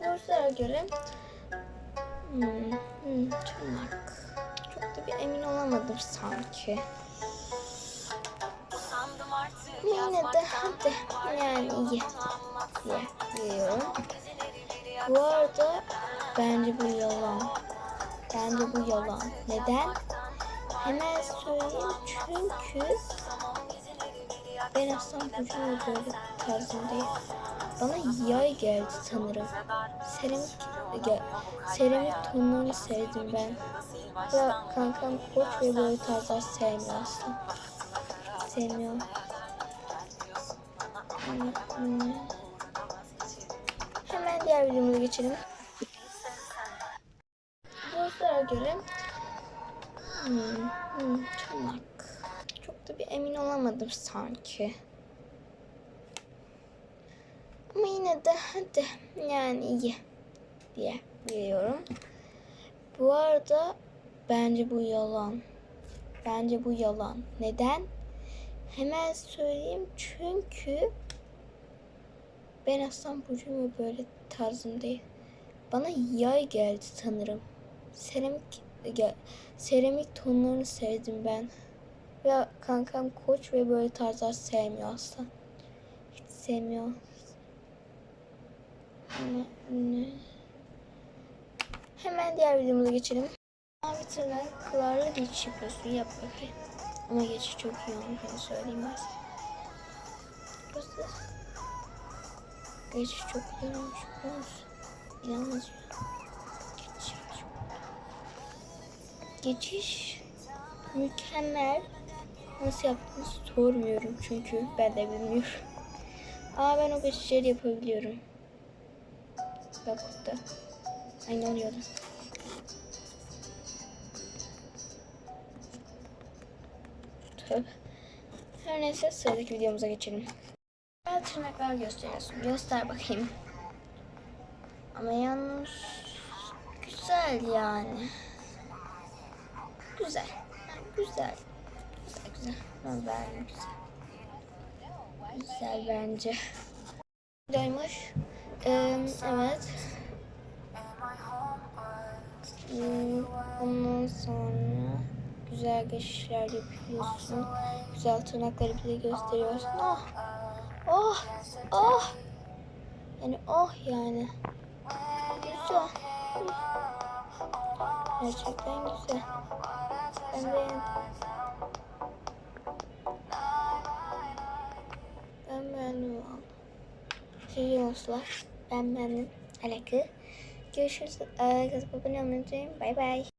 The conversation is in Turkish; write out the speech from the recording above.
Borsalara göre hmm, hmm, tırnak. Çok da bir emin olamadım sanki. Yine de hadi yani iyi diye diyorum. Bu arada bence bu yalan. Bence bu yalan. Neden? Hemen söyleyeyim çünkü ben aslan burcuyum böyle tarzındayım. Bana yay geldi sanırım. Seramik, seramik tonlarını sevdim ben. Ve kankam koç ve böyle tarzlar sevmiyor aslında. Sevmiyor. Hmm. Hemen diğer videomuza geçelim. Dostlara göre hmm, hmm. Çok da bir emin olamadım sanki. Ama yine de hadi yani iyi diye biliyorum. Bu arada bence bu yalan. Bence bu yalan. Neden? Hemen söyleyeyim çünkü ben aslan burcuyum ve böyle tarzındayım. Bana yay geldi sanırım. Seramik seramik tonlarını sevdim ben. Ve kankam koç ve böyle tarzlar sevmiyor asla. Hiç sevmiyor. Hemen diğer videomuza geçelim. Mavi tırnaklarla geçiş yapıyorsun. Yap bakayım. Ama geçiş çok iyi olmuş. Ben söyleyeyim ben sana. Burası. Geçiş çok güzel olmuş. Biliyor musun? İnanılmaz ya. Geçiş. Geçiş mükemmel. Nasıl yaptığını sormuyorum çünkü ben de bilmiyorum. Aa ben o geçişleri yapabiliyorum. Bak burada. Ay ne oluyordu? Tövbe. Her neyse sıradaki videomuza geçelim. Ben tırnaklar gösteriyorsun. Göster bakayım. Ama yalnız güzel yani. Güzel. Yani güzel. Güzel güzel. Ben beğendim güzel. Güzel bence. Videoymuş. Evet. Hmm, Ondan sonra güzel geçişler yapıyorsun. Güzel tırnakları bize gösteriyorsun. Oh. Oh. Oh. Yani oh yani. Güzel. Gerçekten güzel. Ben beğendim. Sevgili dostlar. Ben beğendim. Alakalı. Görüşürüz. Ee, Kızım abone olmayı unutmayın. Bay bay.